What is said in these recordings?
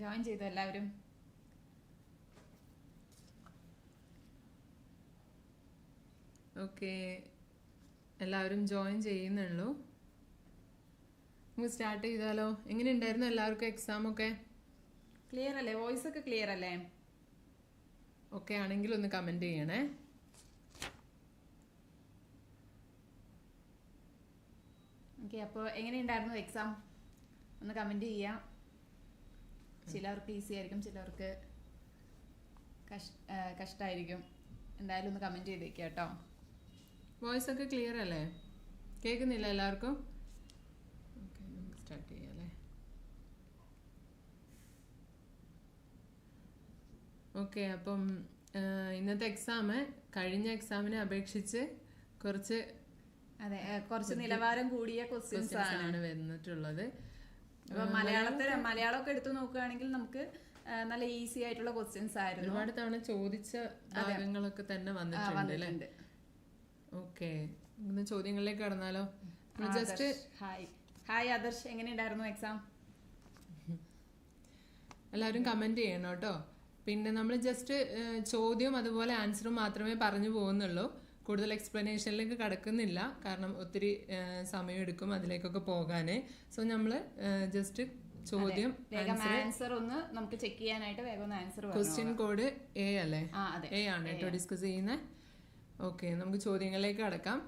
Join ചെയ്തു എല്ലാവരും. Okay. എല്ലാവരും ജോയിൻ ചെയ്യുന്നുള്ളൂ. നമുക്ക് സ്റ്റാർട്ട് ചെയ്താലോ? എങ്ങനെ ഉണ്ടായിരുന്നു എല്ലാവർക്കും എക്സാം ഒക്കെ? ക്ലിയർ അല്ലേ? വോയിസ് ഒക്കെ ക്ലിയർ അല്ലേ? ഓക്കെ ആണെങ്കിൽ ഒന്ന് കമന്റ് ചെയ്യണേ. ഓക്കെ അപ്പോൾ എങ്ങനെയുണ്ടായിരുന്നു എക്സാം ഒന്ന് കമന്റ് ചെയ്യാം. ചിലർക്ക് ഈസി ആയിരിക്കും ചിലർക്ക് കഷ് കഷ്ടമായിരിക്കും എന്തായാലും ഒന്ന് കമന്റ് ചെയ്തേക്കുക കേട്ടോ. വോയിസ് ഒക്കെ ക്ലിയർ അല്ലേ? കേൾക്കുന്നില്ല എല്ലാവർക്കും? ഓക്കെ നമുക്ക് സ്റ്റാർട്ട് ചെയ്യാം അല്ലേ? ഓക്കെ അപ്പം ഇന്നത്തെ എക്സാം കഴിഞ്ഞ എക്സാമിനെ അപേക്ഷിച്ച് കുറച്ച് അതെ കുറച്ച് നിലവാരം കൂടിയ ക്വസ്റ്റ്യൻസ് ആണ്. വന്നിട്ടുള്ളത് അപ്പൊ മലയാളത്തിൽ മലയാളമൊക്കെ എടുത്തു നോക്കുകയാണെങ്കിൽ നമുക്ക് നല്ല ഈസി ആയിട്ടുള്ള ക്വസ്റ്റ്യൻസ് ആയിരുന്നു. ഒരുപാട് തവണ ചോദിച്ച ഭാഗങ്ങളൊക്കെ തന്നെ വന്നിട്ടുണ്ട് ഓക്കെ. ചോദ്യങ്ങളിലേക്ക് കടന്നാലോ? Just hi. ഹായ് ആദർശ്. എങ്ങനെയുണ്ടായിരുന്നു എക്സാം എല്ലാവരും കമന്റ് ചെയ്യണം കേട്ടോ. പിന്നെ നമ്മൾ ജസ്റ്റ് ചോദ്യവും അതുപോലെ ആൻസറും മാത്രമേ പറഞ്ഞു പോകുന്നുള്ളൂ. കൂടുതൽ എക്സ്പ്ലനേഷനിലേക്ക് കടക്കുന്നില്ല. കാരണം ഒത്തിരി സമയമെടുക്കും അതിലേക്കൊക്കെ പോകാൻ സോ നമ്മൾ ജസ്റ്റ് ചോദ്യം ആൻസർ ഒന്ന് നമുക്ക് ചെക്ക് ചെയ്യാനായിട്ട് വേഗം ആൻസർ ക്വസ്റ്റ്യൻ കോഡ് എ അല്ലേ? എ ആണ് കേട്ടോ ഡിസ്കസ് ചെയ്യുന്നത് ഓക്കെ നമുക്ക് ചോദ്യങ്ങളിലേക്ക് കടക്കാം.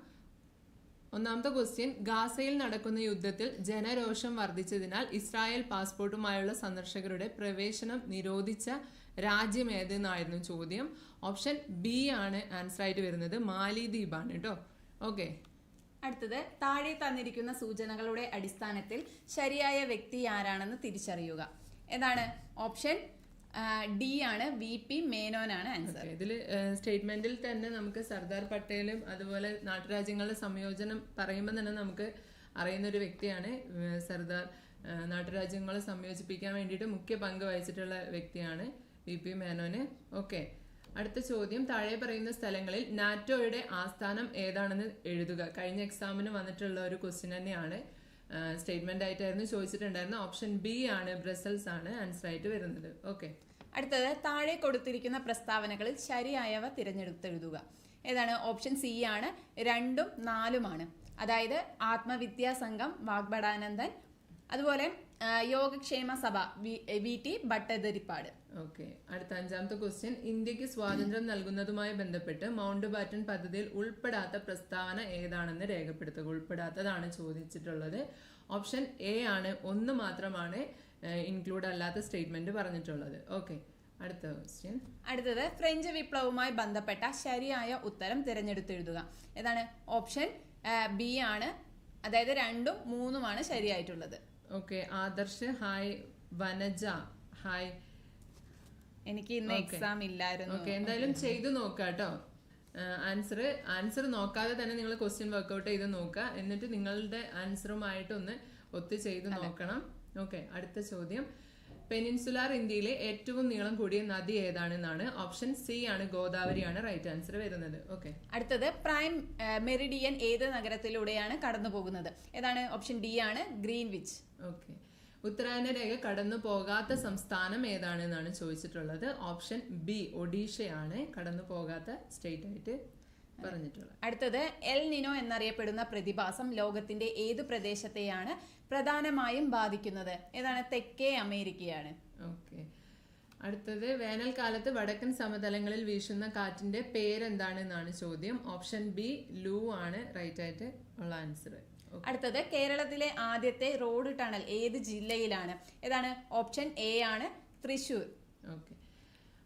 ഒന്നാമത്തെ ക്വസ്റ്റ്യൻ ഗാസയിൽ നടക്കുന്ന യുദ്ധത്തിൽ ജനരോഷം വർദ്ധിച്ചതിനാൽ ഇസ്രായേൽ പാസ്പോർട്ടുമായുള്ള സന്ദർശകരുടെ പ്രവേശനം നിരോധിച്ച രാജ്യം ഏതെന്നായിരുന്നു ചോദ്യം. ഓപ്ഷൻ ബി ആണ് ആൻസർ ആയിട്ട് വരുന്നത് മാലിദ്വീപാണ് കേട്ടോ ഓക്കെ അടുത്തത് താഴെ തന്നിരിക്കുന്ന സൂചനകളുടെ അടിസ്ഥാനത്തിൽ ശരിയായ വ്യക്തി ആരാണെന്ന് തിരിച്ചറിയുക. ഏതാണ്? ഓപ്ഷൻ ഡി ആണ് വി പി ആണ് ആൻസർ ഇതിൽ സ്റ്റേറ്റ്മെന്റിൽ തന്നെ നമുക്ക് സർദാർ പട്ടേലും അതുപോലെ നാട്ടുരാജ്യങ്ങളുടെ സംയോജനം പറയുമ്പോൾ തന്നെ നമുക്ക് അറിയുന്ന ഒരു വ്യക്തിയാണ് സർദാർ നാട്ടുരാജ്യങ്ങളെ സംയോജിപ്പിക്കാൻ വേണ്ടിയിട്ട് മുഖ്യ പങ്ക് വഹിച്ചിട്ടുള്ള വ്യക്തിയാണ് വി പി മേനോന്. ഓക്കെ അടുത്ത ചോദ്യം. താഴെ പറയുന്ന സ്ഥലങ്ങളിൽ നാറ്റോയുടെ ആസ്ഥാനം ഏതാണെന്ന് എഴുതുക. കഴിഞ്ഞ എക്സാമിന് വന്നിട്ടുള്ള ഒരു ക്വസ്റ്റ്യൻ തന്നെയാണ്. സ്റ്റേറ്റ്മെന്റ് ആയിട്ടായിരുന്നു ചോദിച്ചിട്ടുണ്ടായിരുന്നത്. ഓപ്ഷൻ ബി ആണ് ബ്രസൽസ് ആണ് ആൻസർ ആയിട്ട് വരുന്നത്. ഓക്കെ അടുത്തത് താഴെ കൊടുത്തിരിക്കുന്ന പ്രസ്താവനകളിൽ ശരിയായവ തിരഞ്ഞെടുത്തെഴുതുക. ഏതാണ്? ഓപ്ഷൻ സി ആണ്. രണ്ടും നാലുമാണ്. അതായത് ആത്മവിദ്യാ സംഘം വാഗ്ബടാനന്ദൻ അതുപോലെ യോഗക്ഷേമ സഭ വി- ടി ഭട്ടതിരിപ്പാട്. ഓക്കെ. അടുത്ത അഞ്ചാമത്തെ ക്വസ്റ്റ്യൻ. ഇന്ത്യയ്ക്ക് സ്വാതന്ത്ര്യം നൽകുന്നതുമായി ബന്ധപ്പെട്ട് മൗണ്ട് ബാറ്റൺ പദ്ധതിയിൽ ഉൾപ്പെടാത്ത പ്രസ്താവന ഏതാണെന്ന് രേഖപ്പെടുത്തുക. ഉൾപ്പെടാത്തതാണ് ചോദിച്ചിട്ടുള്ളത്. ഓപ്ഷൻ എ ആണ്. ഒന്ന് മാത്രമാണ് ഇൻക്ലൂഡ് അല്ലാത്ത സ്റ്റേറ്റ്മെന്റ് പറഞ്ഞിട്ടുള്ളത്. ഓക്കെ. അടുത്ത ക്വസ്റ്റ്യൻ. അടുത്തത് ഫ്രഞ്ച് വിപ്ലവവുമായി ബന്ധപ്പെട്ട ശരിയായ ഉത്തരം തിരഞ്ഞെടുത്തെഴുതുക. ഏതാണ്? ഓപ്ഷൻ ബി ആണ്. അതായത് രണ്ടും മൂന്നുമാണ് ശരിയായിട്ടുള്ളത്. Okay Adarsh hi Vanaja hi എനിക്ക് ഇന്ന് എക്സാം ഇല്ലായിരുന്നു. ഓക്കെ എന്തായാലും ചെയ്തു നോക്കാട്ടോ കേട്ടോ ആൻസർ ആൻസർ നോക്കാതെ തന്നെ നിങ്ങൾ ക്വസ്റ്റ്യൻ വർക്ക്ഔട്ട് ചെയ്ത് നോക്കുക എന്നിട്ട് നിങ്ങളുടെ ആൻസറുമായിട്ട് ഒന്ന് ഒത്തു ചെയ്ത് നോക്കണം. ഓക്കെ അടുത്ത ചോദ്യം. പെനിൻസുലാർ ഇന്ത്യയിലെ ഏറ്റവും നീളം കൂടിയ നദി ഏതാണെന്നാണ് ഓപ്ഷൻ സി ആണ് ഗോദാവരിയാണ് റൈറ്റ് ആൻസർ വരുന്നത്. ഓക്കെ. അടുത്തത് പ്രൈം മെറിഡിയൻ ഏത് നഗരത്തിലൂടെയാണ് കടന്നു പോകുന്നത് ഏതാണ് ഓപ്ഷൻ ഡി ആണ് ഗ്രീൻവിച്ച്. ഓക്കെ. ഉത്തരായന രേഖ കടന്നു പോകാത്ത സംസ്ഥാനം ഏതാണെന്നാണ് ചോദിച്ചിട്ടുള്ളത്. ഓപ്ഷൻ ബി ഒഡീഷയാണ് കടന്നു പോകാത്ത സ്റ്റേറ്റ് ആയിട്ട് പറഞ്ഞിട്ടുള്ളത്. അടുത്തത് എൽ നിനോ എന്നറിയപ്പെടുന്ന പ്രതിഭാസം ലോകത്തിന്റെ ഏത് പ്രദേശത്തെയാണ് പ്രധാനമായും ബാധിക്കുന്നത്. ഏതാണ്? തെക്കേ അമേരിക്കയാണ്. ഓക്കെ. അടുത്തത് വേനൽക്കാലത്ത് വടക്കൻ സമതലങ്ങളിൽ വീശുന്ന കാറ്റിന്റെ പേരെന്താണെന്നാണ് ചോദ്യം. ഓപ്ഷൻ ബി ലൂ ആണ് റൈറ്റ് ആയിട്ട് ഉള്ള ആൻസർ അടുത്തത് കേരളത്തിലെ ആദ്യത്തെ റോഡ് ടണൽ ഏത് ജില്ലയിലാണ്? ഏതാണ്? ഓപ്ഷൻ എ ആണ് തൃശൂർ. ഓക്കെ.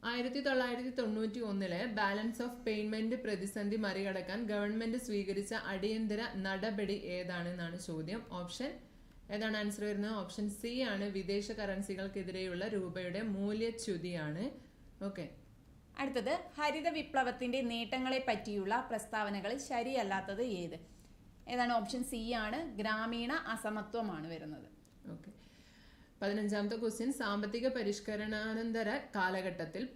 ആയിരത്തി തൊള്ളായിരത്തി തൊണ്ണൂറ്റി ഒന്നിലെ ബാലൻസ് ഓഫ് പേയ്മെന്റ് പ്രതിസന്ധി മറികടക്കാൻ ഗവൺമെന്റ് സ്വീകരിച്ച അടിയന്തര നടപടി ഏതാണെന്നാണ് ചോദ്യം. ഓപ്ഷൻ ഏതാണ് ആൻസർ വരുന്നത്? ഓപ്ഷൻ സി ആണ് വിദേശ കറൻസികൾക്കെതിരെയുള്ള രൂപയുടെ മൂല്യച്യുതിയാണ്. ഓക്കെ അടുത്തത് ഹരിത വിപ്ലവത്തിന്റെ നേട്ടങ്ങളെ പറ്റിയുള്ള പ്രസ്താവനകൾ ശരിയല്ലാത്തത് ഏത്? ഏതാണ് ഓപ്ഷൻ സി ആണ് ഗ്രാമീണ അസമത്വമാണ് വരുന്നത്. ഓക്കെ പതിനഞ്ചാമത്തെ ക്വസ്റ്റ്യൻ സാമ്പത്തിക പരിഷ്കരണാനന്തര കാലഘട്ടത്തിൽ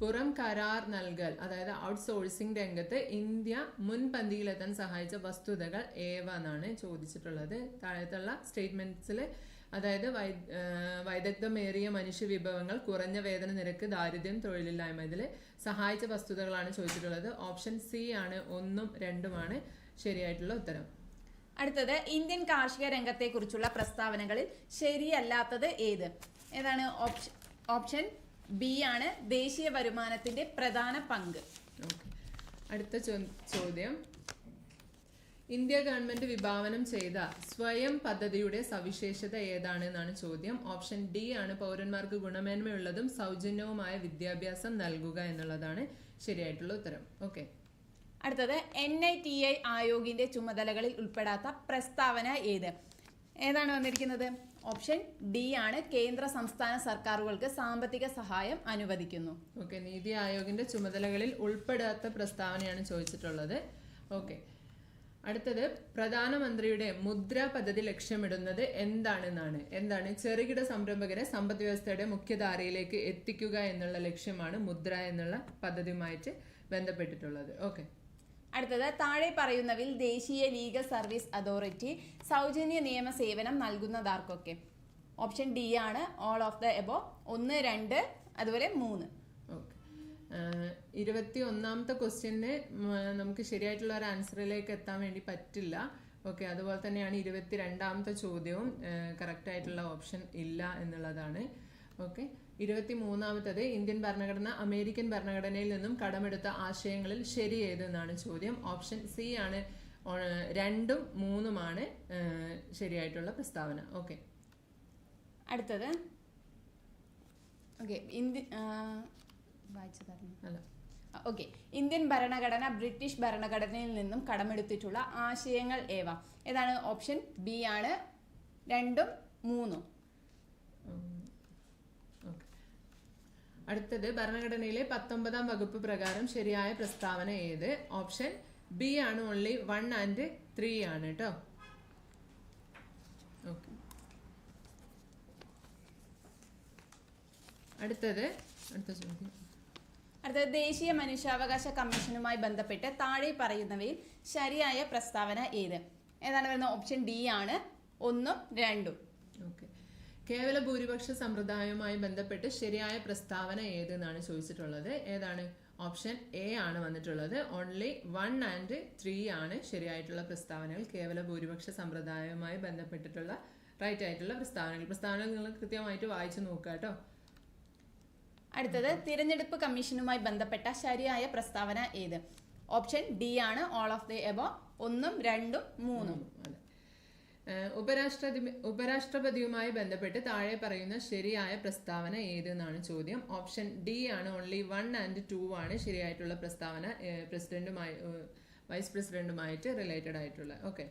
പുറം കരാർ നൽകൽ അതായത് ഔട്ട്സോഴ്സിംഗ് രംഗത്ത് ഇന്ത്യ മുൻപന്തിയിലെത്താൻ സഹായിച്ച വസ്തുതകൾ ഏവ എന്നാണ് ചോദിച്ചിട്ടുള്ളത്. താഴത്തുള്ള സ്റ്റേറ്റ്മെന്റ്സിൽ അതായത് വൈ വൈദഗ്ധമേറിയ മനുഷ്യ വിഭവങ്ങൾ കുറഞ്ഞ വേതന നിരക്ക് ദാരിദ്ര്യം തൊഴിലില്ലായ്മ ഇതിൽ സഹായിച്ച വസ്തുതകളാണ് ചോദിച്ചിട്ടുള്ളത്. ഓപ്ഷൻ സി ആണ് ഒന്നും രണ്ടുമാണ് ശരിയായിട്ടുള്ള ഉത്തരം. അടുത്തത് ഇന്ത്യൻ കാർഷിക രംഗത്തെക്കുറിച്ചുള്ള പ്രസ്താവനകളിൽ ശരിയല്ലാത്തത് ഏത്? ഏതാണ് ഓപ്ഷൻ ഓപ്ഷൻ ബി ആണ് ദേശീയ വരുമാനത്തിന്റെ പ്രധാന പങ്ക്. അടുത്ത ചോദ്യം. ഇന്ത്യ ഗവൺമെന്റ് വിഭാവനം ചെയ്ത സ്വയം പദ്ധതിയുടെ സവിശേഷത ഏതാണ് എന്നാണ് ചോദ്യം. ഓപ്ഷൻ ഡി ആണ് പൗരന്മാർക്ക് ഗുണമേന്മയുള്ളതും സൗജന്യവുമായ വിദ്യാഭ്യാസം നൽകുക എന്നുള്ളതാണ് ശരിയായിട്ടുള്ള ഉത്തരം. ഓക്കെ അടുത്തത് എൻ ഐ ടി ഐ ആയോഗിന്റെ ചുമതലകളിൽ ഉൾപ്പെടാത്ത പ്രസ്താവന ഏത്? ഏതാണ് വന്നിരിക്കുന്നത്? ഓപ്ഷൻ ഡി ആണ്. കേന്ദ്ര സംസ്ഥാന സർക്കാരുകൾക്ക് സാമ്പത്തിക സഹായം അനുവദിക്കുന്നു. ഓക്കെ നീതി ആയോഗിന്റെ ചുമതലകളിൽ ഉൾപ്പെടാത്ത പ്രസ്താവനയാണ് ചോദിച്ചിട്ടുള്ളത്. ഓക്കെ അടുത്തത് പ്രധാനമന്ത്രിയുടെ മുദ്ര പദ്ധതി ലക്ഷ്യമിടുന്നത് എന്താണെന്നാണ്. എന്താണ്? ചെറുകിട സംരംഭകരെ സമ്പദ് വ്യവസ്ഥയുടെ മുഖ്യധാരയിലേക്ക് എത്തിക്കുക എന്നുള്ള ലക്ഷ്യമാണ് മുദ്ര എന്നുള്ള പദ്ധതിയുമായിട്ട് ബന്ധപ്പെട്ടിട്ടുള്ളത്. ഓക്കെ അടുത്തത് താഴെ പറയുന്നവിൽ ദേശീയ ലീഗൽ സർവീസ് അതോറിറ്റി സൗജന്യ നിയമ സേവനം നൽകുന്നതാർക്കൊക്കെ? ഓപ്ഷൻ ഡി ആണ് ഓൾ ഓഫ് ദ എബോ ഒന്ന് രണ്ട് അതുപോലെ മൂന്ന്. ഇരുപത്തി ഒന്നാമത്തെ ക്വസ്റ്റ്യന് നമുക്ക് ശരിയായിട്ടുള്ള ഒരു ആൻസറിലേക്ക് എത്താൻ വേണ്ടി പറ്റില്ല. ഓക്കെ അതുപോലെ തന്നെയാണ് ഇരുപത്തി രണ്ടാമത്തെ ചോദ്യവും കറക്റ്റ് ആയിട്ടുള്ള ഓപ്ഷൻ ഇല്ല എന്നുള്ളതാണ്. ഓക്കെ. ഇരുപത്തി മൂന്നാമത്തത് ഇന്ത്യൻ ഭരണഘടന അമേരിക്കൻ ഭരണഘടനയിൽ നിന്നും കടമെടുത്ത ആശയങ്ങളിൽ ശരി ഏതെന്നാണ് ചോദ്യം. ഓപ്ഷൻ സി ആണ് രണ്ടും മൂന്നുമാണ് ശരിയായിട്ടുള്ള പ്രസ്താവന. ഓക്കെ. അടുത്തത്. ഓക്കെ ഇന്ത്യ വായിച്ചതായിരുന്നു അല്ല. ഓക്കെ ഇന്ത്യൻ ഭരണഘടന ബ്രിട്ടീഷ് ഭരണഘടനയിൽ നിന്നും കടമെടുത്തിട്ടുള്ള ആശയങ്ങൾ ഏവ? ഏതാണ്? ഓപ്ഷൻ ബി ആണ് രണ്ടും മൂന്നും. അടുത്തത് ഭരണഘടനയിലെ പത്തൊമ്പതാം വകുപ്പ് പ്രകാരം ശരിയായ പ്രസ്താവന ഏത്? ഓപ്ഷൻ ബി ആണ് ഓൺലി വൺ ആൻഡ് ത്രീ ആണ് കേട്ടോ ഓക്കെ. അടുത്തത് അടുത്ത ചോദ്യം. അടുത്തത് ദേശീയ മനുഷ്യാവകാശ കമ്മീഷനുമായി ബന്ധപ്പെട്ട് താഴെ പറയുന്നവയിൽ ശരിയായ പ്രസ്താവന ഏത്? ഏതാണ് വരുന്നത്? ഓപ്ഷൻ ഡി ആണ് ഒന്നും രണ്ടും. ഓക്കെ. കേവല ഭൂരിപക്ഷ സമ്പ്രദായവുമായി ബന്ധപ്പെട്ട് ശരിയായ പ്രസ്താവന ഏത് എന്നാണ് ചോദിച്ചിട്ടുള്ളത്? ഏതാണ്? ഓപ്ഷൻ എ ആണ് വന്നിട്ടുള്ളത്. ഓൺലി വൺ ആൻഡ് ത്രീ ആണ് ശരിയായിട്ടുള്ള പ്രസ്താവനകൾ. കേവല ഭൂരിപക്ഷ സമ്പ്രദായവുമായി ബന്ധപ്പെട്ടിട്ടുള്ള റൈറ്റ് ആയിട്ടുള്ള പ്രസ്താവനകൾ. പ്രസ്താവനകൾ നിങ്ങൾ കൃത്യമായിട്ട് വായിച്ചു നോക്കുക കേട്ടോ. അടുത്തത് തിരഞ്ഞെടുപ്പ് കമ്മീഷനുമായി ബന്ധപ്പെട്ട ശരിയായ പ്രസ്താവന ഏത്? ഓപ്ഷൻ ഡി ആണ്. ഓൾ ഓഫ് ദി എബോ ഒന്നും രണ്ടും മൂന്നും. അതെ. ഏഹ് ഉപരാഷ്ട്രപതി ഉപരാഷ്ട്രപതിയുമായി ബന്ധപ്പെട്ട് താഴെ പറയുന്ന ശരിയായ പ്രസ്താവന ഏത് എന്നാണ് ചോദ്യം. ഓപ്ഷൻ ഡി ആണ് ഓൺലി വൺ ആൻഡ് ടു ആണ് ശരിയായിട്ടുള്ള പ്രസ്താവന പ്രസിഡന്റുമായി വൈസ് പ്രസിഡന്റുമായിട്ട് റിലേറ്റഡ് ആയിട്ടുള്ള. ഓക്കെ.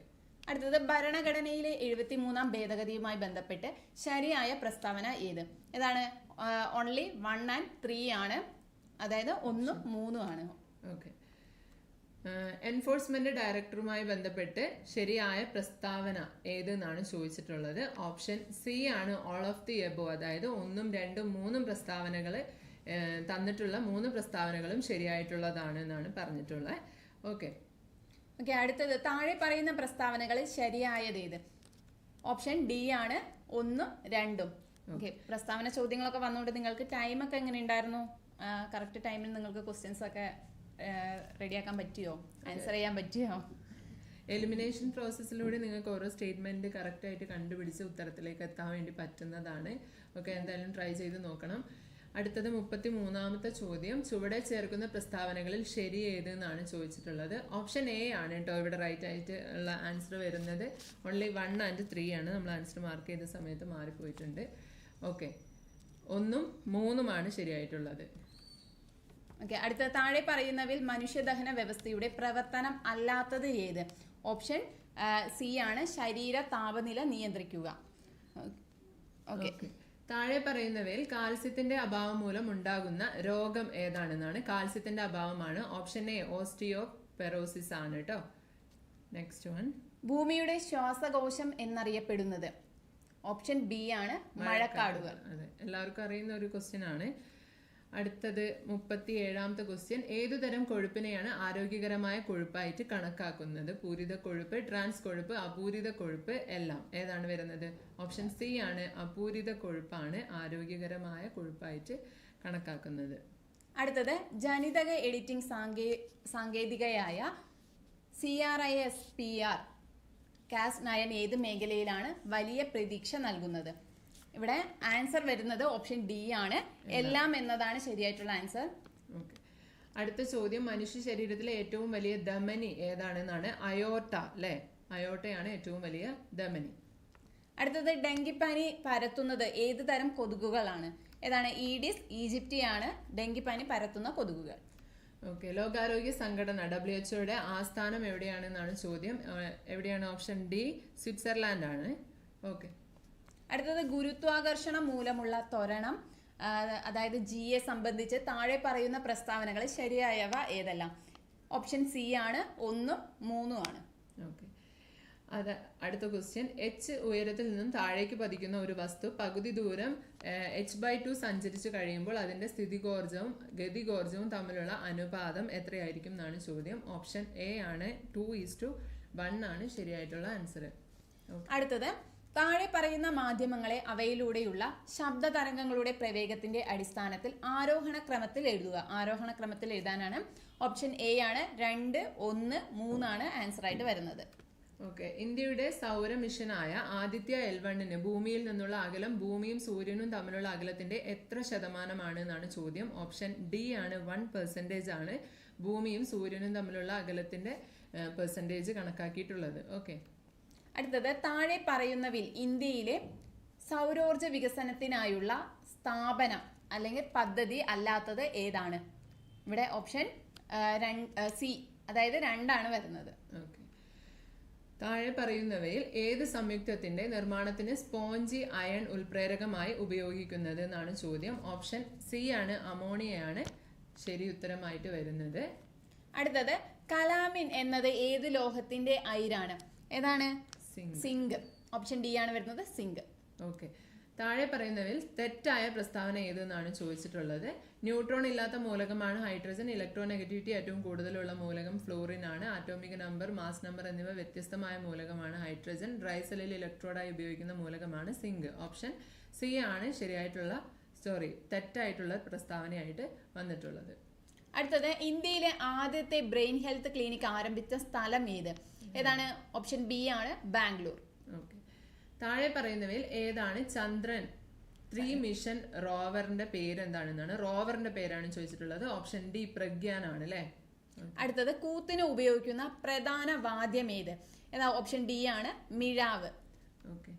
അടുത്തത് ഭരണഘടനയിലെ എഴുപത്തിമൂന്നാം ഭേദഗതിയുമായി ബന്ധപ്പെട്ട് ശരിയായ പ്രസ്താവന ഏത്? ഇതാണ് ഓൺലി വൺ ആൻഡ് ത്രീ ആണ്. അതായത് ഒന്നും മൂന്നും ആണ്. ഓക്കെ. എൻഫോഴ്സ്മെന്റ് ഡയറക്ടറുമായി ബന്ധപ്പെട്ട് ശരിയായ പ്രസ്താവന ഏതെന്നാണ് ചോദിച്ചിട്ടുള്ളത്? ഓപ്ഷൻ സി ആണ് ഓൾ ഓഫ് ദി എബോ അതായത് ഒന്നും രണ്ടും മൂന്നും പ്രസ്താവനകൾ തന്നിട്ടുള്ള മൂന്ന് പ്രസ്താവനകളും ശരിയായിട്ടുള്ളതാണ് എന്നാണ് പറഞ്ഞിട്ടുള്ളത്. ഓക്കെ ഓക്കെ അടുത്തത്. താഴെ പറയുന്ന പ്രസ്താവനകളിൽ ശരിയായത് ഏത്? ഓപ്ഷൻ ഡി ആണ് ഒന്നും രണ്ടും. ഓക്കെ പ്രസ്താവന ചോദ്യങ്ങളൊക്കെ വന്നുകൊണ്ട് നിങ്ങൾക്ക് ടൈമൊക്കെ എങ്ങനെ ഉണ്ടായിരുന്നു? കറക്റ്റ് ടൈമിൽ നിങ്ങൾക്ക് ക്വസ്റ്റ്യൻസ് ഒക്കെ റെഡിയാക്കാൻ പറ്റിയോ? ആൻസർ ചെയ്യാൻ പറ്റിയോ? എലിമിനേഷൻ പ്രോസസ്സിലൂടെ നിങ്ങൾക്ക് ഓരോ സ്റ്റേറ്റ്മെന്റ് കറക്റ്റ് ആയിട്ട് കണ്ടുപിടിച്ച് ഉത്തരത്തിലേക്ക് എത്താൻ വേണ്ടി പറ്റുന്നതാണ്. ഓക്കെ എന്തായാലും ട്രൈ ചെയ്ത് നോക്കണം. അടുത്തത് മുപ്പത്തി മൂന്നാമത്തെ ചോദ്യം. ചുവടെ ചേർക്കുന്ന പ്രസ്താവനകളിൽ ശരി ഏത് എന്നാണ് ചോദിച്ചിട്ടുള്ളത്. ഓപ്ഷൻ എ ആണ് കേട്ടോ ഇവിടെ റൈറ്റ് ആയിട്ട് ഉള്ള ആൻസർ വരുന്നത്. ഓൺലി വൺ ആൻഡ് ത്രീ ആണ്. നമ്മൾ ആൻസർ മാർക്ക് ചെയ്ത സമയത്ത് മാറിപ്പോയിട്ടുണ്ട്. ഓക്കെ ഒന്നും മൂന്നുമാണ് ശരിയായിട്ടുള്ളത്. ഓക്കെ അടുത്ത താഴെ പറയുന്നവിൽ മനുഷ്യദഹന വ്യവസ്ഥയുടെ പ്രവർത്തനം അല്ലാത്തത് ഏത്? ഓപ്ഷൻ സി ആണ് ശരീര താപനില നിയന്ത്രിക്കുക. ഓക്കെ. താഴെ പറയുന്നവയിൽ കാൽസ്യത്തിന്റെ അഭാവം മൂലം ഉണ്ടാകുന്ന രോഗം ഏതാണെന്നാണ്? കാൽസ്യത്തിന്റെ അഭാവമാണ്. ഓപ്ഷൻ എ ഓസ്റ്റിയോ പെറോസിസ് ആണ് കേട്ടോ നെക്സ്റ്റ് വൺ ഭൂമിയുടെ ശ്വാസകോശം എന്നറിയപ്പെടുന്നത്. ഓപ്ഷൻ ബി ആണ് മഴക്കാടുകൾ. അതെ. എല്ലാവർക്കും അറിയുന്ന ഒരു ക്വസ്റ്റ്യൻ ആണ്. അടുത്തത് മുപ്പത്തി ഏഴാമത്തെ ക്വസ്റ്റ്യൻ ഏതുതരം കൊഴുപ്പിനെയാണ് ആരോഗ്യകരമായ കൊഴുപ്പായിട്ട് കണക്കാക്കുന്നത്? പൂരിത കൊഴുപ്പ് ട്രാൻസ് കൊഴുപ്പ് അപൂരിത കൊഴുപ്പ് എല്ലാം. ഏതാണ് വരുന്നത്? ഓപ്ഷൻ സി ആണ് അപൂരിത കൊഴുപ്പാണ് ആരോഗ്യകരമായ കൊഴുപ്പായിട്ട് കണക്കാക്കുന്നത്. അടുത്തത് ജനിതക എഡിറ്റിംഗ് സാങ്കേ സാങ്കേതികയായ C R I S P R Cas nine ഏത് മേഖലയിലാണ് വലിയ പ്രതീക്ഷ നൽകുന്നത്? ഇവിടെ ആൻസർ വരുന്നത് ഓപ്ഷൻ ഡി ആണ്. എല്ലാം എന്നതാണ് ശരിയായിട്ടുള്ള ആൻസർ ഓക്കെ അടുത്ത ചോദ്യം മനുഷ്യ ശരീരത്തിലെ ഏറ്റവും വലിയ ധമനി ഏതാണെന്നാണ്? അയോട്ട അല്ലേ? അയോട്ടയാണ് ഏറ്റവും വലിയ ധമനി. അടുത്തത് ഡെങ്കിപ്പനി പരത്തുന്നത് ഏത് തരം കൊതുകുകളാണ്? ഏതാണ്? ഈഡിസ് ഈജിപ്റ്റിയാണ് ഡെങ്കിപ്പനി പരത്തുന്ന കൊതുകുകൾ. ഓക്കെ ലോകാരോഗ്യ സംഘടന ഡബ്ല്യു എച്ച്ഒയുടെ ആസ്ഥാനം എവിടെയാണെന്നാണ് ചോദ്യം? എവിടെയാണ്? ഓപ്ഷൻ ഡി സ്വിറ്റ്സർലാൻഡ് ആണ് ഓക്കെ അടുത്തത് ഗുരുത്വാകർഷണം മൂലമുള്ള ത്വരണം. അതായത് ജി എ സംബന്ധിച്ച് താഴെ പറയുന്ന പ്രസ്താവനകൾ ശരിയായവ ഏതെല്ലാം? ഓപ്ഷൻ സി ആണ് ഒന്നും മൂന്നും ആണ്. ഓക്കെ അത് അടുത്ത ക്വസ്റ്റ്യൻ എച്ച് ഉയരത്തിൽ നിന്നും താഴേക്ക് പതിക്കുന്ന ഒരു വസ്തു പകുതി ദൂരം എച്ച് ബൈ ടു സഞ്ചരിച്ചു കഴിയുമ്പോൾ അതിന്റെ സ്ഥിതികോർജവും ഗതികോർജവും തമ്മിലുള്ള അനുപാതം എത്രയായിരിക്കും എന്നാണ് ചോദ്യം. ഓപ്ഷൻ എ ആണ് ടു ഈസ് ടു വൺ ആണ് ശരിയായിട്ടുള്ള ആൻസർ അടുത്തത് താഴെ പറയുന്ന മാധ്യമങ്ങളെ അവയിലൂടെയുള്ള ശബ്ദ തരംഗങ്ങളുടെ പ്രവേഗത്തിന്റെ അടിസ്ഥാനത്തിൽ ആരോഹണ ക്രമത്തിൽ എഴുതുക. ആരോഹണ ക്രമത്തിൽ എഴുതാനാണ് ഓപ്ഷൻ എ ആണ്. രണ്ട് ഒന്ന് മൂന്നാണ് ആൻസർ ആയിട്ട് വരുന്നത്. ഓക്കെ ഇന്ത്യയുടെ സൗര മിഷനായ ആദിത്യ എൽ വണ്ണിന് ഭൂമിയിൽ നിന്നുള്ള അകലം ഭൂമിയും സൂര്യനും തമ്മിലുള്ള അകലത്തിന്റെ എത്ര ശതമാനമാണ് എന്നാണ് ചോദ്യം. ഓപ്ഷൻ ഡി ആണ് വൺ പെർസെന്റേജ് ആണ് ഭൂമിയും സൂര്യനും തമ്മിലുള്ള അകലത്തിന്റെ പെർസെന്റേജ് കണക്കാക്കിയിട്ടുള്ളത്. ഓക്കെ അടുത്തത് താഴെ പറയുന്നവിൽ ഇന്ത്യയിലെ സൗരോർജ വികസനത്തിനായുള്ള സ്ഥാപനം അല്ലെങ്കിൽ പദ്ധതി അല്ലാത്തത് ഏതാണ്? ഇവിടെ ഓപ്ഷൻ സി അതായത് രണ്ടാണ് വരുന്നത്. താഴെ പറയുന്നവയിൽ ഏത് സംയുക്തത്തിന്റെ നിർമ്മാണത്തിന് സ്പോഞ്ചി അയൺ ഉൽപ്രേരകമായി ഉപയോഗിക്കുന്നത് എന്നാണ് ചോദ്യം. ഓപ്ഷൻ സി ആണ് അമോണിയയാണ്. ശരി ഉത്തരമായിട്ട് വരുന്നത്. അടുത്തത് കലാമിൻ എന്നത് ഏത് ലോഹത്തിന്റെ അയിരാണ്? ഏതാണ്? സിങ്ക് ഓപ്ഷൻ ഡി ആണ് വരുന്നത് സിങ്ക് ഓക്കെ താഴെ പറയുന്നവയിൽ തെറ്റായ പ്രസ്താവന ഏതെന്നാണ് ചോദിച്ചിട്ടുള്ളത്? ന്യൂട്രോൺ ഇല്ലാത്ത മൂലകമാണ് ഹൈഡ്രജൻ ഇലക്ട്രോനെഗറ്റിവിറ്റി ഏറ്റവും കൂടുതലുള്ള മൂലകം ഫ്ലോറിൻ ആണ്. ആറ്റോമിക് നമ്പർ മാസ് നമ്പർ എന്നിവ വ്യത്യസ്തമായ മൂലകമാണ്. ഹൈഡ്രജൻ ഡ്രൈസെല്ലിൽ ഇലക്ട്രോഡായി ഉപയോഗിക്കുന്ന മൂലകമാണ് സിങ്ക് ഓപ്ഷൻ സി ആണ് ശരിയായിട്ടുള്ള സോറി തെറ്റായിട്ടുള്ള പ്രസ്താവനയായിട്ട് വന്നിട്ടുള്ളത്. അടുത്തത് ഇന്ത്യയിലെ ആദ്യത്തെ ബ്രെയിൻ ഹെൽത്ത് ക്ലിനിക് ആരംഭിച്ച സ്ഥലം ഏത്? ഏതാണ്? ഓപ്ഷൻ ബി ആണ് ബാംഗ്ലൂർ. ഓക്കെ. താഴെ പറയുന്നവയിൽ ഏതാണ് ചന്ദ്രൻ? ത്രീ മിഷൻ റോവറിന്റെ പേര് എന്താണെന്നാണ് റോവറിന്റെ പേരാണ് ചോദിച്ചിട്ടുള്ളത്. ഓപ്ഷൻ ഡി പ്രഗ്യാനാണ് അല്ലേ? അടുത്തത് കൂത്തിന് ഉപയോഗിക്കുന്ന പ്രധാന വാദ്യം ഏത്? ഏതാ? ഓപ്ഷൻ ഡി ആണ് മിഴാവ്. ഓക്കെ.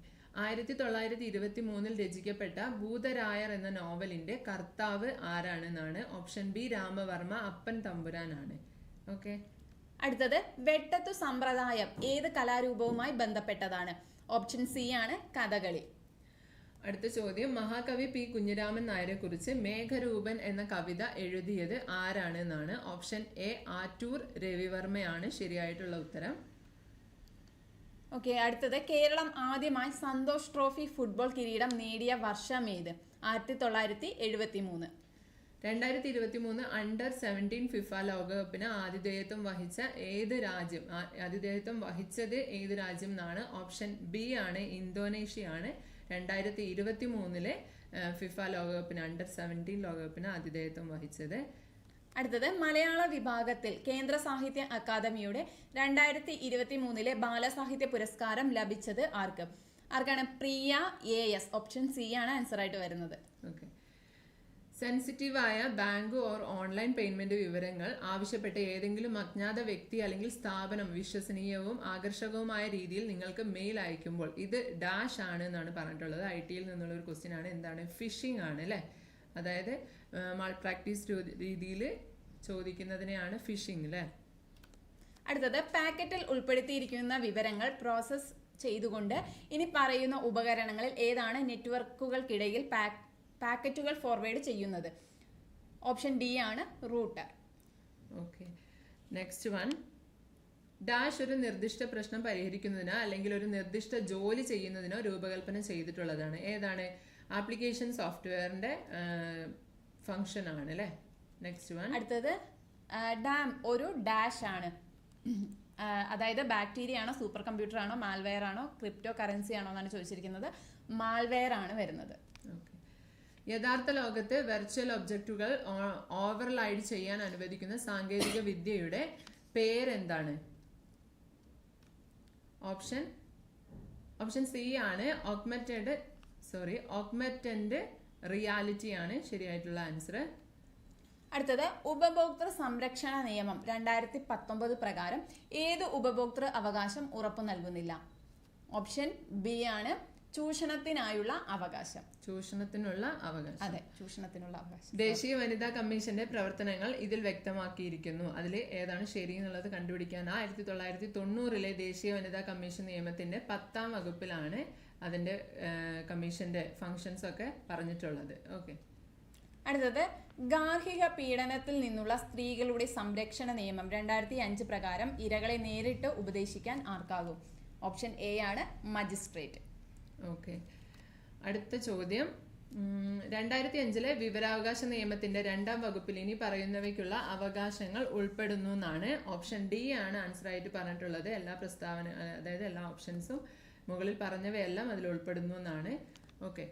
ആയിരത്തി തൊള്ളായിരത്തി ഇരുപത്തി മൂന്നിൽ രചിക്കപ്പെട്ട ഭൂതരായർ എന്ന നോവലിന്റെ കർത്താവ് ആരാണെന്നാണ് ഓപ്ഷൻ ബി രാമവർമ്മ അപ്പൻ തമ്പുരാനാണ്. ഓക്കെ. അടുത്തത് വെട്ടത്തു സമ്പ്രദായം ഏത് കലാരൂപവുമായി ബന്ധപ്പെട്ടതാണ്? ഓപ്ഷൻ സി ആണ് കഥകളി. അടുത്ത ചോദ്യം മഹാകവി പി കുഞ്ഞിരാമൻ നായരെ കുറിച്ച് മേഘരൂപൻ എന്ന കവിത എഴുതിയത് ആരാണെന്നാണ്? ഓപ്ഷൻ എ ആറ്റൂർ രവിവർമ്മയാണ് ശരിയായിട്ടുള്ള ഉത്തരം. ഓക്കെ അടുത്തത് കേരളം ആദ്യമായി സന്തോഷ് ട്രോഫി ഫുട്ബോൾ കിരീടം നേടിയ വർഷം ഏത്? ആയിരത്തി തൊള്ളായിരത്തി എഴുപത്തി മൂന്ന് രണ്ടായിരത്തി ഇരുപത്തി മൂന്ന് അണ്ടർ സെവന്റീൻ ഫിഫ ലോകകപ്പിന് ആതിഥേയത്വം വഹിച്ച ഏത് രാജ്യം? ആതിഥേയത്വം വഹിച്ചത് ഏത് രാജ്യം എന്നാണ്? ഓപ്ഷൻ ബി ആണ് ഇന്തോനേഷ്യ ആണ് രണ്ടായിരത്തി ഇരുപത്തി മൂന്നിലെ ഫിഫ ലോകകപ്പിന് അണ്ടർ സെവന്റീൻ ലോകകപ്പിന് ആതിഥേയത്വം വഹിച്ചത് അടുത്തത് മലയാള വിഭാഗത്തിൽ കേന്ദ്ര സാഹിത്യ അക്കാദമിയുടെ രണ്ടായിരത്തി ഇരുപത്തി മൂന്നിലെ ബാലസാഹിത്യ പുരസ്കാരം ലഭിച്ചത് ആർക്ക്? ആർക്കാണ്? Priya A S option C ആണ് ആൻസർ ആയിട്ട് വരുന്നത്. ഓക്കെ സെൻസിറ്റീവായ ബാങ്ക് ഓർ ഓൺലൈൻ പേയ്മെന്റ് വിവരങ്ങൾ ആവശ്യപ്പെട്ട ഏതെങ്കിലും അജ്ഞാത വ്യക്തി അല്ലെങ്കിൽ സ്ഥാപനം വിശ്വസനീയവും ആകർഷകവുമായ രീതിയിൽ നിങ്ങൾക്ക് മെയിൽ അയക്കുമ്പോൾ ഇത് ഡാഷ് ആണ് എന്നാണ് പറഞ്ഞിട്ടുള്ളത്. ഐ ടിയിൽ നിന്നുള്ള ഒരു ക്വസ്റ്റ്യൻ ആണ്. എന്താണ്? ഫിഷിംഗ് ആണ് അല്ലേ? അതായത് മാൾ പ്രാക്ടീസ് രീതിയിൽ ചോദിക്കുന്നതിനെയാണ് ഫിഷിംഗ് അല്ലേ അടുത്തത് പാക്കറ്റിൽ ഉൾപ്പെടുത്തിയിരിക്കുന്ന വിവരങ്ങൾ പ്രോസസ്സ് ചെയ്തുകൊണ്ട് ഇനി പറയുന്ന ഉപകരണങ്ങളിൽ ഏതാണ് നെറ്റ്വർക്കുകൾക്കിടയിൽ പാക്കറ്റുകൾ ഫോർവേഡ് ചെയ്യുന്നത്? ഓപ്ഷൻ ഡി ആണ് router. Okay. Next one dash ഒരു നിർദ്ദിഷ്ട പ്രശ്നം പരിഹരിക്കുന്നതിനോ അല്ലെങ്കിൽ ഒരു നിർദ്ദിഷ്ട ജോലി ചെയ്യുന്നതിനോ രൂപകൽപ്പന ചെയ്തിട്ടുള്ളതാണ്. ഏതാണ്? ആപ്ലിക്കേഷൻ സോഫ്റ്റ്വെയറിന്റെ ഫങ്ഷൻ ആണ് അല്ലേ? നെക്സ്റ്റ് വൺ അടുത്തത് ഡാം ഒരു ഡാഷ് ആണ്. അതായത് ബാക്ടീരിയ ആണോ സൂപ്പർ കമ്പ്യൂട്ടർ ആണോ മാൽവെയർ ആണോ ക്രിപ്റ്റോ കറൻസി ആണോ എന്നാണ് ചോദിച്ചിരിക്കുന്നത്. മാൽവെയർ ആണ് വരുന്നത്. യഥാർത്ഥ ലോകത്ത് വെർച്വൽ ഒബ്ജക്റ്റുകൾ ഓവർലൈഡ് ചെയ്യാൻ അനുവദിക്കുന്ന സാങ്കേതിക വിദ്യയുടെ പേരെന്താണ്? ഓപ്ഷൻ ഓപ്ഷൻ സി ആണ്. ഓഗ്മെറ്റഡ് സോറി ഓഗ്മെറ്റൻഡ് റിയാലിറ്റി ആണ് ശരിയായിട്ടുള്ള ആൻസർ അടുത്തത് ഉപഭോക്തൃ സംരക്ഷണ നിയമം രണ്ടായിരത്തി പത്തൊമ്പത് പ്രകാരം ഏത് ഉപഭോക്തൃ അവകാശം ഉറപ്പു നൽകുന്നില്ല? ഓപ്ഷൻ ബി ആണ് ചൂഷണത്തിനായുള്ള അവകാശം. ചൂഷണത്തിനുള്ള അവകാശം. അതെ ചൂഷണത്തിനുള്ള അവകാശം. ദേശീയ വനിതാ കമ്മീഷന്റെ പ്രവർത്തനങ്ങൾ ഇതിൽ വ്യക്തമാക്കിയിരിക്കുന്നു. അതിൽ ഏതാണ് ശരി എന്നുള്ളത് കണ്ടുപിടിക്കാൻ ആയിരത്തി തൊള്ളായിരത്തി തൊണ്ണൂറിലെ ദേശീയ വനിതാ കമ്മീഷൻ നിയമത്തിന്റെ പത്താം വകുപ്പിലാണ് അതിന്റെ കമ്മീഷന്റെ ഫങ്ഷൻസ് ഒക്കെ പറഞ്ഞിട്ടുള്ളത്. ഓക്കെ. അടുത്തത് ഗാർഹിക പീഡനത്തിൽ നിന്നുള്ള സ്ത്രീകളുടെ സംരക്ഷണ നിയമം രണ്ടായിരത്തി അഞ്ച് പ്രകാരം ഇരകളെ നേരിട്ട് ഉപദേശിക്കാൻ ആർക്കാകും? ഓപ്ഷൻ എ ആണ് മജിസ്ട്രേറ്റ്. ഓക്കെ. അടുത്ത ചോദ്യം. രണ്ടായിരത്തി അഞ്ചിലെ വിവരാവകാശ നിയമത്തിന്റെ രണ്ടാം വകുപ്പിൽ ഇനി പറയുന്നവയ്ക്കുള്ള അവകാശങ്ങൾ ഉൾപ്പെടുന്നു എന്നാണ് ഓപ്ഷൻ ഡി ആണ് ആൻസർ ആയിട്ട് പറഞ്ഞിട്ടുള്ളത്. എല്ലാ പ്രസ്താവന അതായത് എല്ലാ ഓപ്ഷൻസും മുകളിൽ പറഞ്ഞവയെല്ലാം അതിൽ ഉൾപ്പെടുന്നു എന്നാണ്. ഓക്കെ.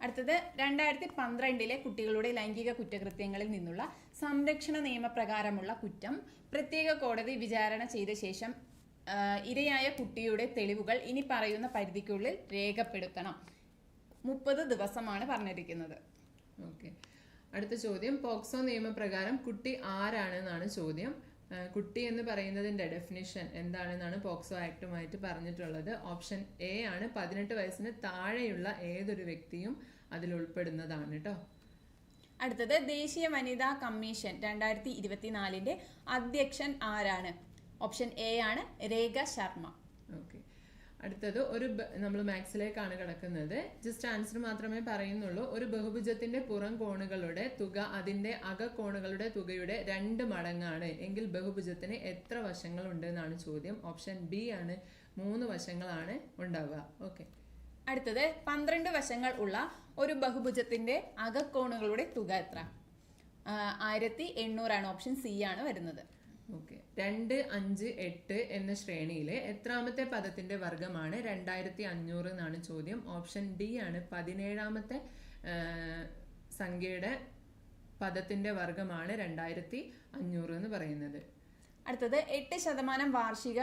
അടുത്തത് രണ്ടായിരത്തി പന്ത്രണ്ടിലെ കുട്ടികളുടെ ലൈംഗിക കുറ്റകൃത്യങ്ങളിൽ നിന്നുള്ള സംരക്ഷണ നിയമപ്രകാരമുള്ള കുറ്റം. പ്രത്യേക കോടതി വിചാരണ ചെയ്ത ശേഷം ഇരയായ കുട്ടിയുടെ തെളിവുകൾ ഇനി പറയുന്ന പരിധിക്കുള്ളിൽ രേഖപ്പെടുത്തണം. മുപ്പത് ദിവസമാണ് പറഞ്ഞിരിക്കുന്നത്. ഓക്കെ. അടുത്ത ചോദ്യം പോക്സോ നിയമപ്രകാരം കുട്ടി ആരാണെന്നാണ് ചോദ്യം. കുട്ടി എന്ന് പറയുന്നതിന്റെ ഡെഫിനിഷൻ എന്താണെന്നാണ് പോക്സോ ആക്ടുമായിട്ട് പറഞ്ഞിട്ടുള്ളത്. ഓപ്ഷൻ എ ആണ് പതിനെട്ട് വയസ്സിന് താഴെയുള്ള ഏതൊരു വ്യക്തിയും അതിൽ ഉൾപ്പെടുന്നതാണ് കേട്ടോ അടുത്തത് ദേശീയ വനിതാ കമ്മീഷൻ രണ്ടായിരത്തി ഇരുപത്തിനാലിന്റെ അധ്യക്ഷൻ ആരാണ്? ഓപ്ഷൻ എ ആണ് രേഖ ശർമ്മ. ഓക്കെ. അടുത്തത് ഒരു നമ്മൾ മാക്സിലേക്കാണ് കിടക്കുന്നത്. ജസ്റ്റ് ആൻസർ മാത്രമേ പറയുന്നുള്ളൂ. ഒരു ബഹുഭുജത്തിന്റെ പുറം കോണുകളുടെ തുക അതിന്റെ അകക്കോണുകളുടെ തുകയുടെ രണ്ട് മടങ്ങാണ്. എങ്കിൽ ബഹുഭുജത്തിന് എത്ര വശങ്ങൾ ഉണ്ട് എന്നാണ് ചോദ്യം. ഓപ്ഷൻ ബി ആണ്. മൂന്ന് വശങ്ങളാണ് ഉണ്ടാവുക. ഓക്കെ അടുത്തത് പന്ത്രണ്ട് വശങ്ങൾ ഉള്ള ഒരു ബഹുഭുജത്തിന്റെ അകക്കോണുകളുടെ തുക എത്ര? ആയിരത്തി എണ്ണൂറാണ്. ഓപ്ഷൻ സി ആണ് വരുന്നത്. ഓക്കെ. രണ്ട് അഞ്ച് എട്ട് എന്ന ശ്രേണിയിലെ എത്രാമത്തെ പദത്തിന്റെ വർഗമാണ് രണ്ടായിരത്തി അഞ്ഞൂറ് എന്നാണ് ചോദ്യം. ഓപ്ഷൻ ഡി ആണ് പതിനേഴാമത്തെ സംഖ്യയുടെ പദത്തിന്റെ വർഗമാണ് രണ്ടായിരത്തി അഞ്ഞൂറ് എന്ന് പറയുന്നത്. അടുത്തത് എട്ട് ശതമാനം വാർഷിക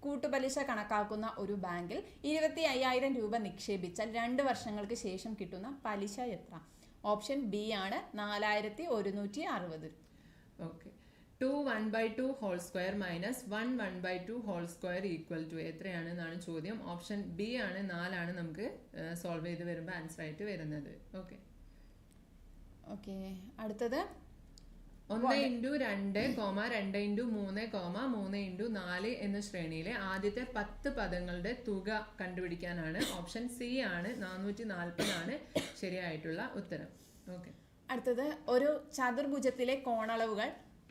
കൂട്ടുപലിശ കണക്കാക്കുന്ന ഒരു ബാങ്കിൽ ഇരുപത്തി അയ്യായിരം രൂപ നിക്ഷേപിച്ചാൽ രണ്ട് വർഷങ്ങൾക്ക് ശേഷം കിട്ടുന്ന പലിശ എത്ര? ഓപ്ഷൻ ബി ആണ് നാലായിരത്തി ഒരുന്നൂറ്റി അറുപത്. Okay. Two one by two whole square minus one one by two whole square equal to എത്രയാണ് എന്നാണ് ചോദ്യം. ഓപ്ഷൻ ബി ആണ് നാലാണ് നമുക്ക് സോൾവ് ചെയ്ത് വരുമ്പോൾ ആൻസർ ആയിട്ട് വരുന്നത്. ഓക്കെ ഓക്കെ അടുത്തത്? ഒന്ന് ഇന്റു രണ്ട് കോമ രണ്ട് ഇന്റു മൂന്ന് കോമ മൂന്ന് ഇന്റു നാല് എന്ന ശ്രേണിയിലെ ആദ്യത്തെ പത്ത് പദങ്ങളുടെ തുക കണ്ടുപിടിക്കാനാണ് ഓപ്ഷൻ സി ആണ് നാനൂറ്റി നാൽപ്പതാണ് ശരിയായിട്ടുള്ള ഉത്തരം. ഓക്കെ അടുത്തത് ഒരു ചതുർഭുജത്തിലെ കോണളവുകൾ.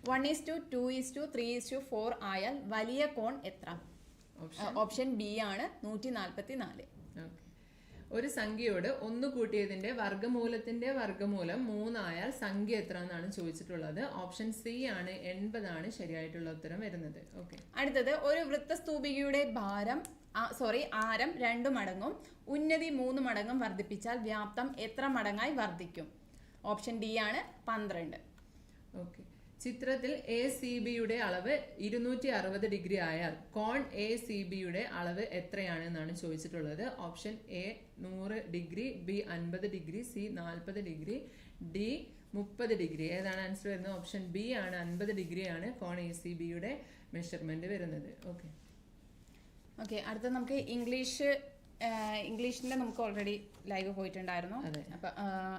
One is to two is to three is to four ആയാൽ വലിയ കോൺ എത്ര? ഓപ്ഷൻ ബി ആണ് നൂറ്റി നാൽപ്പത്തി നാല് ഒരു സംഖ്യയോട് ഒന്ന് കൂട്ടിയതിന്റെ വർഗമൂലത്തിന്റെ വർഗമൂലം മൂന്നായാൽ സംഖ്യ എത്ര എന്നാണ് ചോദിച്ചിട്ടുള്ളത്. ഓപ്ഷൻ സി ആണ് എൺപതാണ് ശരിയായിട്ടുള്ള ഉത്തരം വരുന്നത്. ഓക്കെ അടുത്തത് ഒരു വൃത്തസ്തൂപികയുടെ ഭാരം സോറി ആരം രണ്ടു മടങ്ങും ഉന്നതി മൂന്ന് മടങ്ങും വർദ്ധിപ്പിച്ചാൽ വ്യാപ്തം എത്ര മടങ്ങായി വർദ്ധിക്കും? ഓപ്ഷൻ ഡി ആണ് പന്ത്രണ്ട്. ഓക്കെ ചിത്രത്തിൽ എ സി ബിയുടെ അളവ് ഇരുന്നൂറ്റി അറുപത് ഡിഗ്രി ആയാൽ കോൺ എ സി ബിയുടെ അളവ് എത്രയാണ് എന്നാണ് ചോദിച്ചിട്ടുള്ളത്. ഓപ്ഷൻ എ നൂറ് ഡിഗ്രി ബി അൻപത് ഡിഗ്രി സി നാൽപ്പത് ഡിഗ്രി ഡി മുപ്പത് ഡിഗ്രി. ഏതാണ് ആൻസർ വരുന്നത്? ഓപ്ഷൻ ബി ആണ് അൻപത് ഡിഗ്രി ആണ് കോൺ എ സി ബിയുടെ മെഷർമെന്റ് വരുന്നത്. ഓക്കെ ഓക്കെ അടുത്ത നമുക്ക് ഇംഗ്ലീഷ് ഇംഗ്ലീഷിന്റെ നമുക്ക് ഓൾറെഡി ലൈവ് പോയിട്ടുണ്ടായിരുന്നു. അതെ. അപ്പം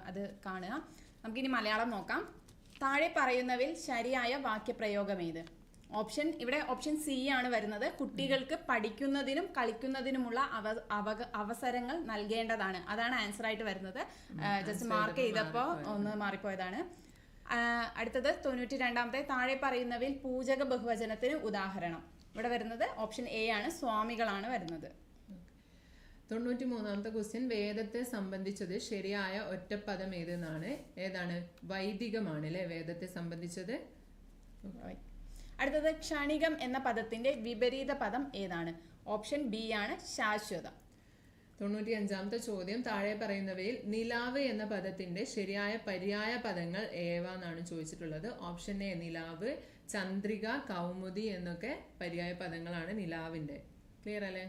അത് കാണുക. നമുക്കിനി മലയാളം നോക്കാം. താഴെ പറയുന്നവയിൽ ശരിയായ വാക്യപ്രയോഗം ഏത് ഓപ്ഷൻ ഇവിടെ ഓപ്ഷൻ സി ആണ് വരുന്നത്. കുട്ടികൾക്ക് പഠിക്കുന്നതിനും കളിക്കുന്നതിനുമുള്ള അവ അവസരങ്ങൾ നൽകേണ്ടതാണ്. അതാണ് ആൻസർ ആയിട്ട് വരുന്നത്. ജസ്റ്റ് മാർക്ക് ചെയ്തപ്പോൾ ഒന്ന് മാറിപ്പോയതാണ്. അടുത്തത് തൊണ്ണൂറ്റി രണ്ടാമത്തെ താഴെ പറയുന്നവയിൽ പൂജക ബഹുവചനത്തിന് ഉദാഹരണം. ഇവിടെ വരുന്നത് ഓപ്ഷൻ എ ആണ്. സ്വാമികളാണ് വരുന്നത്. തൊണ്ണൂറ്റി മൂന്നാമത്തെ ക്വസ്റ്റ്യൻ വേദത്തെ സംബന്ധിച്ചത് ശരിയായ ഒറ്റപ്പദം ഏതെന്നാണ്? ഏതാണ്? വൈദികമാണ് അല്ലെ? വേദത്തെ സംബന്ധിച്ചത്. അടുത്തത് ക്ഷണികം എന്ന പദത്തിന്റെ വിപരീത പദം ഏതാണ്? ഓപ്ഷൻ ബി ആണ് ശാശ്വതം. തൊണ്ണൂറ്റി അഞ്ചാമത്തെ ചോദ്യം താഴെ പറയുന്നവയിൽ നിലാവ് എന്ന പദത്തിന്റെ ശരിയായ പര്യായ പദങ്ങൾ ഏവ എന്നാണ് ചോദിച്ചിട്ടുള്ളത്. ഓപ്ഷൻ എ നിലാവ് ചന്ദ്രിക കൗമുദി എന്നൊക്കെ പര്യായ പദങ്ങളാണ് നിലാവിന്റെ. ക്ലിയർ അല്ലേ?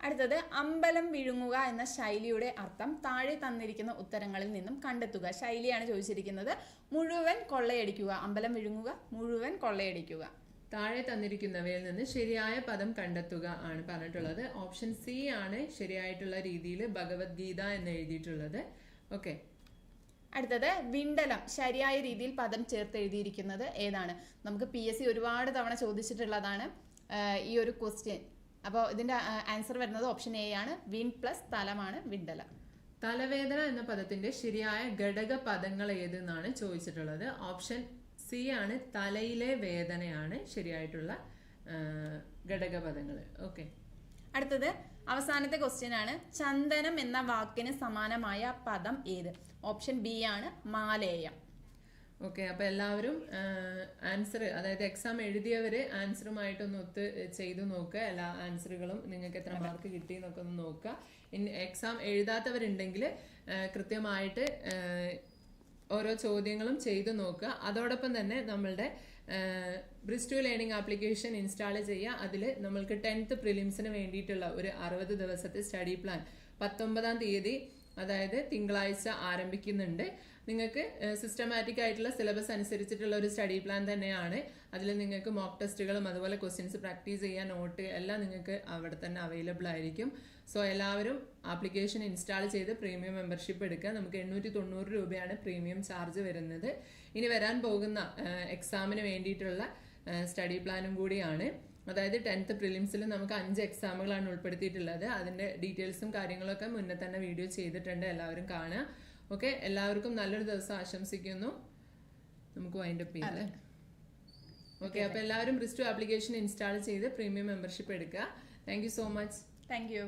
അടുത്തത് അമ്പലം വിഴുങ്ങുക എന്ന ശൈലിയുടെ അർത്ഥം താഴെ തന്നിരിക്കുന്ന ഉത്തരങ്ങളിൽ നിന്നും കണ്ടെത്തുക. ശൈലിയാണ് ചോദിച്ചിരിക്കുന്നത്. മുഴുവൻ കൊള്ളയടിക്കുക. അമ്പലം വിഴുങ്ങുക മുഴുവൻ കൊള്ളയടിക്കുക. താഴെ തന്നിരിക്കുന്നവയിൽ നിന്ന് ശരിയായ പദം കണ്ടെത്തുക ആണ് പറഞ്ഞിട്ടുള്ളത്. ഓപ്ഷൻ സി ആണ് ശരിയായിട്ടുള്ള രീതിയിൽ ഭഗവത്ഗീത എന്ന് എഴുതിയിട്ടുള്ളത്. ഓക്കെ. അടുത്തത് വിണ്ടലം ശരിയായ രീതിയിൽ പദം ചേർത്ത് എഴുതിയിരിക്കുന്നത് ഏതാണ്? നമുക്ക് പി എസ് സി ഒരുപാട് തവണ ചോദിച്ചിട്ടുള്ളതാണ്. ഈ ഒരു ക്വസ്റ്റ്യൻ അപ്പോൾ ഇതിന്റെ ആൻസർ വരുന്നത് ഓപ്ഷൻ എ ആണ്. വിൻ പ്ലസ് തലമാണ് വിണ്ടല തലവേദന എന്ന പദത്തിന്റെ ശരിയായ ഘടക പദങ്ങൾ ഏതെന്നാണ് ചോദിച്ചിട്ടുള്ളത്. ഓപ്ഷൻ സി ആണ് തലയിലെ വേദനയാണ് ശരിയായിട്ടുള്ള ഘടകപദങ്ങൾ ഘടക പദങ്ങൾ. ഓക്കെ അടുത്തത് അവസാനത്തെ ക്വസ്റ്റ്യൻ ആണ്. ചന്ദനം എന്ന വാക്കിന് സമാനമായ പദം ഏത്? ഓപ്ഷൻ ബി ആണ് മാലേയം. ഓക്കെ അപ്പൊ എല്ലാവരും ആൻസർ അതായത് എക്സാം എഴുതിയവര് ആൻസറുമായിട്ടൊന്ന് ഒത്ത് ചെയ്തു നോക്കുക. എല്ലാ ആൻസറുകളും നിങ്ങൾക്ക് എത്ര മാർക്ക് കിട്ടി എന്നൊക്കെ ഒന്ന് നോക്കുക. എക്സാം എഴുതാത്തവരുണ്ടെങ്കിൽ കൃത്യമായിട്ട് ഓരോ ചോദ്യങ്ങളും ചെയ്തു നോക്കുക. അതോടൊപ്പം തന്നെ നമ്മളുടെ ബ്രിസ്റ്റു ലേണിംഗ് ആപ്ലിക്കേഷൻ ഇൻസ്റ്റാൾ ചെയ്യുക. അതിൽ നമ്മൾക്ക് ടെൻത്ത് പ്രിലിംസിന് വേണ്ടിയിട്ടുള്ള ഒരു അറുപത് ദിവസത്തെ സ്റ്റഡി പ്ലാൻ പത്തൊമ്പതാം തീയതി അതായത് തിങ്കളാഴ്ച ആരംഭിക്കുന്നുണ്ട്. നിങ്ങൾക്ക് സിസ്റ്റമാറ്റിക് ആയിട്ടുള്ള സിലബസ് അനുസരിച്ചിട്ടുള്ള ഒരു സ്റ്റഡി പ്ലാൻ തന്നെയാണ്. അതിൽ നിങ്ങൾക്ക് മോക്ക് ടെസ്റ്റുകളും അതുപോലെ ക്വസ്റ്റ്യൻസ് പ്രാക്ടീസ് ചെയ്യാൻ നോട്ട് എല്ലാം നിങ്ങൾക്ക് അവിടെ തന്നെ അവൈലബിൾ ആയിരിക്കും. സോ എല്ലാവരും ആപ്ലിക്കേഷൻ ഇൻസ്റ്റാൾ ചെയ്ത് പ്രീമിയം മെമ്പർഷിപ്പ് എടുക്കുക. നമുക്ക് എണ്ണൂറ്റി തൊണ്ണൂറ് രൂപയാണ് പ്രീമിയം ചാർജ് വരുന്നത്. ഇനി വരാൻ പോകുന്ന എക്സാമിന് വേണ്ടിയിട്ടുള്ള സ്റ്റഡി പ്ലാനും കൂടിയാണ്. അതായത് ടെൻത്ത് പ്രിലിംസിൽ നമുക്ക് അഞ്ച് എക്സാമുകളാണ് ഉൾപ്പെടുത്തിയിട്ടുള്ളത്. അതിന്റെ ഡീറ്റെയിൽസും കാര്യങ്ങളൊക്കെ മുന്നേ തന്നെ വീഡിയോ ചെയ്തിട്ടുണ്ട്. എല്ലാവരും കാണുക. ഓക്കെ? എല്ലാവർക്കും നല്ലൊരു ദിവസം ആശംസിക്കുന്നു. നമുക്ക് വൈൻഡപ്പ് ചെയ്യാം അല്ലേ? ഓക്കെ അപ്പോൾ എല്ലാവരും റിസ്റ്റു ആപ്ലിക്കേഷൻ ഇൻസ്റ്റാൾ ചെയ്ത് പ്രീമിയം മെമ്പർഷിപ്പ് എടുക്കുക. Thank you so much thank you